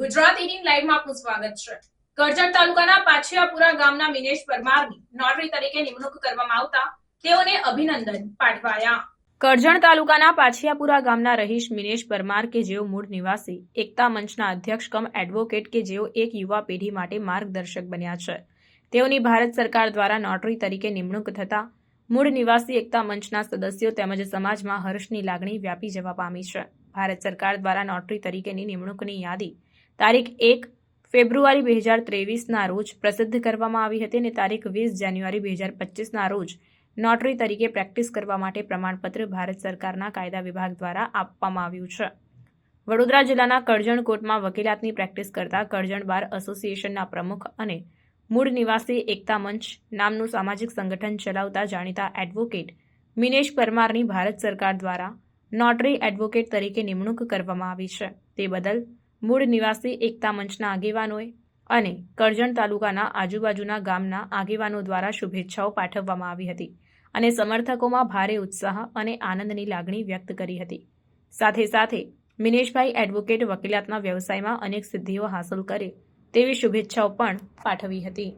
ગુજરાત લાઈવમાં આપનું સ્વાગત છે. કરજણ તાલુકાના પાછિયાપુરા ગામના મિનેશ પરમારની નોટરી તરીકે નિમણૂક કરવામાં આવતા તેઓને અભિનંદન પાઠવાયા. કરજણ તાલુકાના પાછિયાપુરા ગામના રહીશ મિનેશ પરમાર કે જેઓ મૂળ નિવાસી, એકતા મંચના અધ્યક્ષ કમ એડવોકેટ કે જેઓ એક યુવા પેઢી માટે માર્ગદર્શક બન્યા છે. તેઓની ભારત સરકાર દ્વારા નોટરી તરીકે નિમણૂક થતા મૂળ નિવાસી, એકતા મંચના સદસ્યો તેમજ સમાજમાં હર્ષની લાગણી વ્યાપી જવા પામી છે. ભારત સરકાર દ્વારા નોટરી તરીકેની નિમણૂકની યાદી તારીખ એક ફેબ્રુઆરી બે હજાર ત્રેવીસના રોજ પ્રસિદ્ધ કરવામાં આવી હતી અને તારીખ વીસ જાન્યુઆરી બે હજાર પચીસના રોજ નોટરી તરીકે પ્રેક્ટિસ કરવા માટે પ્રમાણપત્ર ભારત સરકારના કાયદા વિભાગ દ્વારા આપવામાં આવ્યું છે. વડોદરા જિલ્લાના કરજણ કોર્ટમાં વકીલાતની પ્રેક્ટિસ કરતા કરજણ બાર એસોસિએશનના પ્રમુખ અને મૂળ નિવાસી એકતા મંચ નામનું સામાજિક સંગઠન ચલાવતા જાણીતા એડવોકેટ મિનેશ પરમારની ભારત સરકાર દ્વારા નોટરી એડવોકેટ તરીકે નિમણૂક કરવામાં આવી છે. તે બદલ મૂળ નિવાસી એકતા મંચના આગેવાનોએ અને કરજણ તાલુકાના આજુબાજુના ગામના આગેવાનો દ્વારા શુભેચ્છાઓ પાઠવવામાં આવી હતી અને સમર્થકોમાં ભારે ઉત્સાહ અને આનંદની લાગણી વ્યક્ત કરી હતી. સાથે સાથે મિનેશભાઈ એડવોકેટ વકીલાતના વ્યવસાયમાં અનેક સિદ્ધિઓ હાંસલ કરે તેવી શુભેચ્છાઓ પણ પાઠવી હતી.